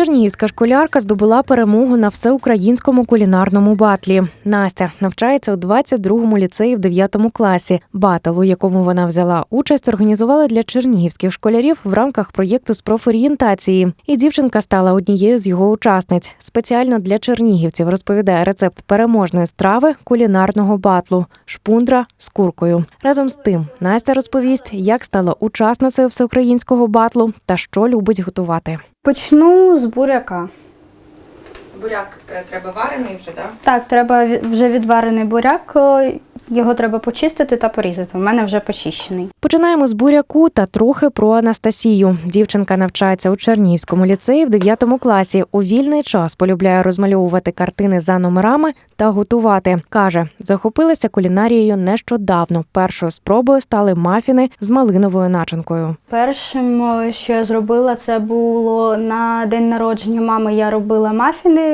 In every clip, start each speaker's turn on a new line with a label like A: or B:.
A: Чернігівська школярка здобула перемогу на всеукраїнському кулінарному батлі. Настя навчається у 22-му ліцеї в 9 класі. Батл, у якому вона взяла участь, організували для чернігівських школярів в рамках проєкту з профорієнтації. І дівчинка стала однією з його учасниць. Спеціально для чернігівців розповідає рецепт переможної страви кулінарного батлу шпундра з куркою. Разом з тим, Настя розповість, як стала учасницею всеукраїнського батлу та що любить готувати.
B: Почну з буряка.
A: Буряк е, треба варений вже, так?
B: Так, треба вже відварений буряк. е, Його треба почистити та порізати. У мене вже почищений.
A: Починаємо з буряку та трохи про Анастасію. Дівчинка навчається у Чернігівському ліцеї в 9 класі. У вільний час полюбляє розмальовувати картини за номерами та готувати. каже, захопилася кулінарією нещодавно. Першою спробою стали мафіни з малиновою начинкою.
B: Першим, е, що я зробила, це було на день народження мами. Я робила мафіни.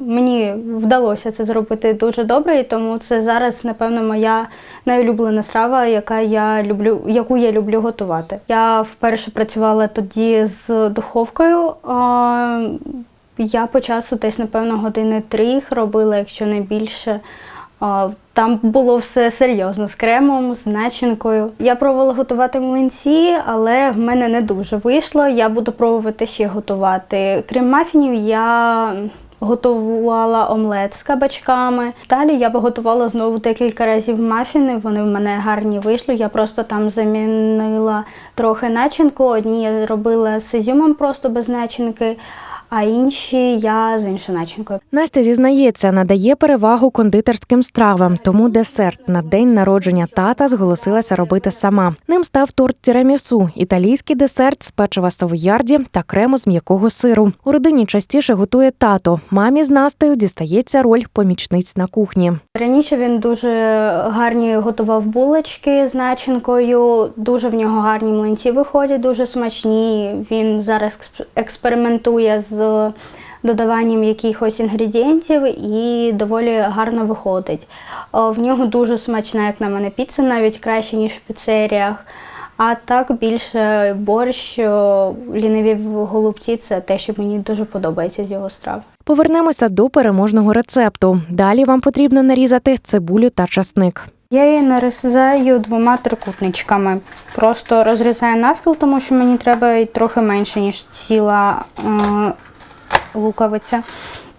B: Мені вдалося це зробити дуже добре, і тому це зараз, напевно, моя найулюблена страва, яка я люблю, яку я люблю готувати. Я вперше працювала тоді з духовкою. Я по часу десь, напевно, години три їх робила, якщо не більше. Там було все серйозно з кремом, з начинкою. Я пробувала готувати млинці, але в мене не дуже вийшло. Я буду пробувати ще готувати. Крім мафінів, я готувала омлет з кабачками. Далі я готувала знову декілька разів мафіни. Вони в мене гарні вийшли. Я просто там замінила трохи начинку. Одні я робила з ізюмом просто без начинки, а інші я з іншою начинкою.
A: Настя зізнається, надає перевагу кондитерським стравам, тому десерт на день народження тата зголосилася робити сама. Ним став торт тірамісу, італійський десерт з печива савоярді та крему з м'якого сиру. У родині частіше готує тато. Мамі з Настею дістається роль помічниць на кухні.
B: Раніше він дуже гарні готував булочки з начинкою, дуже в нього гарні млинці виходять, дуже смачні. Він зараз експ- експериментує з додаванням якихось інгредієнтів і доволі гарно виходить. В нього дуже смачна, як на мене, піца, навіть краще, ніж в піцеріях. А так більше борщ, о, ліниві голубці це те, що мені дуже подобається з його страв.
A: Повернемося до переможного рецепту. Далі вам потрібно нарізати цибулю та часник.
B: Я її нарізаю двома трикутничками. Просто розрізаю навпіл, тому що мені треба трохи менше, ніж ціла е, луковиця.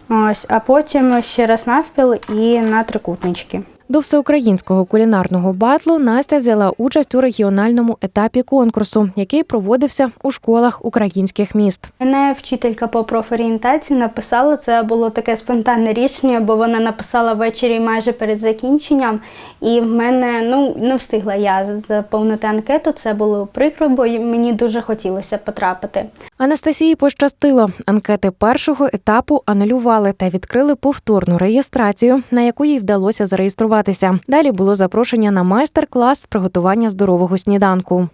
B: Ось, а потім ще раз навпіл і на трикутнички.
A: До всеукраїнського кулінарного батлу Настя взяла участь у регіональному етапі конкурсу, який проводився у школах українських міст.
B: Мене вчителька по профорієнтації написала, це було таке спонтанне рішення, бо вона написала ввечері майже перед закінченням, і в мене ну не встигла я заповнити анкету. Це було прикро, бо мені дуже хотілося потрапити.
A: Анастасії пощастило. Анкети першого етапу анулювали та відкрили повторну реєстрацію, на яку їй вдалося зареєструватися. Далі було запрошення на майстер-клас з приготування здорового сніданку.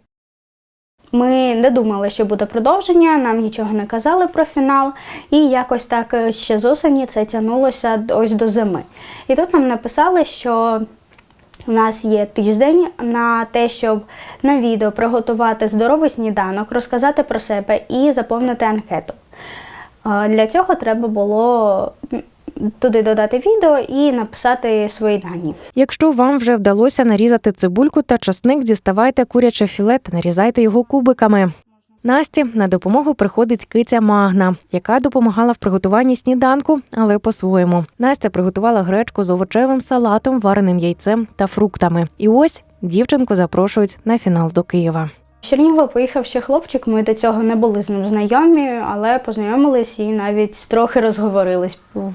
B: Ми не думали, що буде продовження, нам нічого не казали про фінал, і якось так ще з осені це тягнулося ось до зими. І тут нам написали, що у нас є тиждень на те, щоб на відео приготувати здоровий сніданок, розказати про себе і заповнити анкету. Е, Для цього треба було туди додати відео і написати свої дані.
A: Якщо вам вже вдалося нарізати цибульку та часник, діставайте куряче філе та нарізайте його кубиками. Насті на допомогу приходить киця Магна, яка допомагала в приготуванні сніданку, але по-своєму. Настя приготувала гречку з овочевим салатом, вареним яйцем та фруктами. І ось дівчинку запрошують на фінал до Києва.
B: Чернігова поїхав ще хлопчик. Ми до цього не були з ним знайомі, але познайомились і навіть трохи розговорились в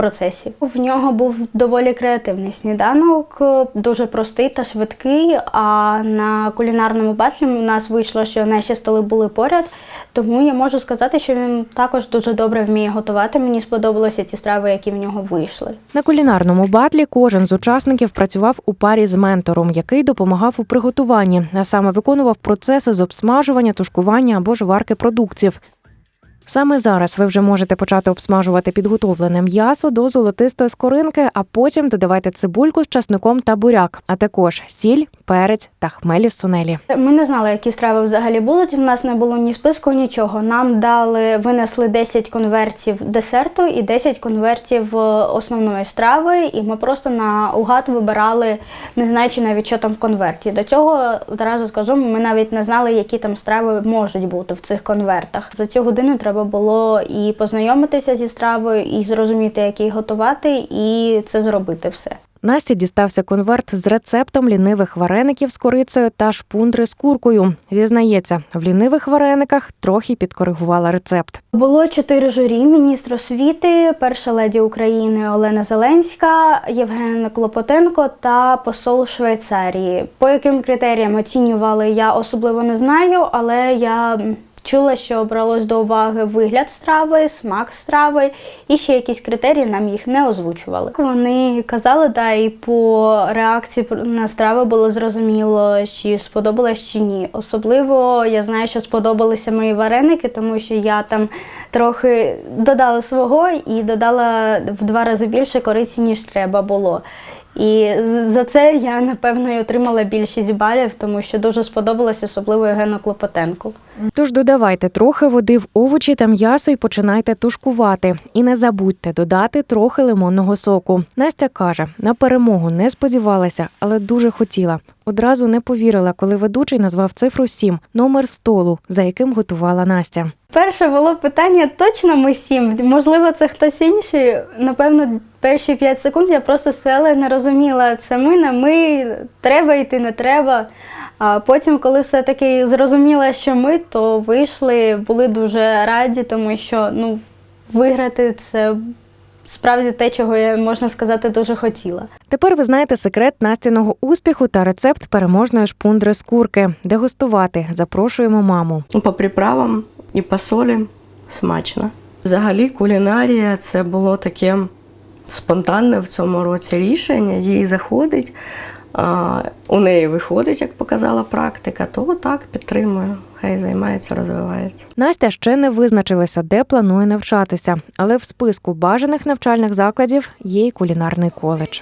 B: процесі. В нього був доволі креативний сніданок, дуже простий та швидкий. А на кулінарному батлі у нас вийшло, що наші столи були поряд. Тому я можу сказати, що він також дуже добре вміє готувати. Мені сподобалися ті страви, які в нього вийшли.
A: На кулінарному батлі кожен з учасників працював у парі з ментором, який допомагав у приготуванні, а саме виконував процеси з обсмажування, тушкування або ж варки продуктів. Саме зараз ви вже можете почати обсмажувати підготовлене м'ясо до золотистої скоринки, а потім додавайте цибульку з часником та буряк, а також сіль, перець та хмелі сунелі.
B: Ми не знали, які страви взагалі будуть. У нас не було ні списку, нічого. Нам дали, винесли 10 конвертів десерту і 10 конвертів е, основної страви, і ми просто на угад вибирали, не знаючи навіть, що там в конверті. До цього одразу скажу, ми навіть не знали, які там страви можуть бути в цих конвертах. За цю годину треба було і познайомитися зі стравою, і зрозуміти, як її готувати, і це зробити все.
A: Насті дістався конверт з рецептом лінивих вареників з корицею та шпундри з куркою. Зізнається, в лінивих варениках трохи підкоригувала рецепт.
B: Було чотири журі: міністр освіти, перша леді України Олена Зеленська, Євген Клопотенко та посол Швейцарії. По яким критеріям оцінювали, я особливо не знаю, але я чула, що бралось до уваги вигляд страви, смак страви і ще якісь критерії нам їх не озвучували. Вони казали, да, і по реакції на страви було зрозуміло, чи сподобалось чи ні. Особливо я знаю, що сподобалися мої вареники, тому що я там трохи додала свого і додала в два рази більше кориці, ніж треба було. І за це я напевно і отримала більшість балів, тому що дуже сподобалось, особливо Євгену Клопотенку.
A: Тож додавайте трохи води в овочі та м'ясо і починайте тушкувати. І не забудьте додати трохи лимонного соку. Настя каже, на перемогу не сподівалася, але дуже хотіла. Одразу не повірила, коли ведучий назвав цифру 7 – номер столу, за яким готувала Настя.
B: Перше було питання: точно ми сім? Можливо, це хтось інший. Напевно, перші 5 секунд я просто села і не розуміла, це ми, не ми, треба йти, не треба. А потім, коли все-таки зрозуміла, що ми, то вийшли, були дуже раді, тому що ну, виграти це справді те, чого я можна сказати, дуже хотіла.
A: Тепер ви знаєте секрет Настіного успіху та рецепт переможної шпундри з курки. Дегустувати запрошуємо маму.
C: Ну, По приправам і по солі смачно. Взагалі, кулінарія це було таке спонтанне в цьому році рішення. Їй заходить, у неї виходить, як показала практика, то так підтримую. Хай займається, розвивається.
A: Настя ще не визначилася, де планує навчатися, але в списку бажаних навчальних закладів є й кулінарний коледж.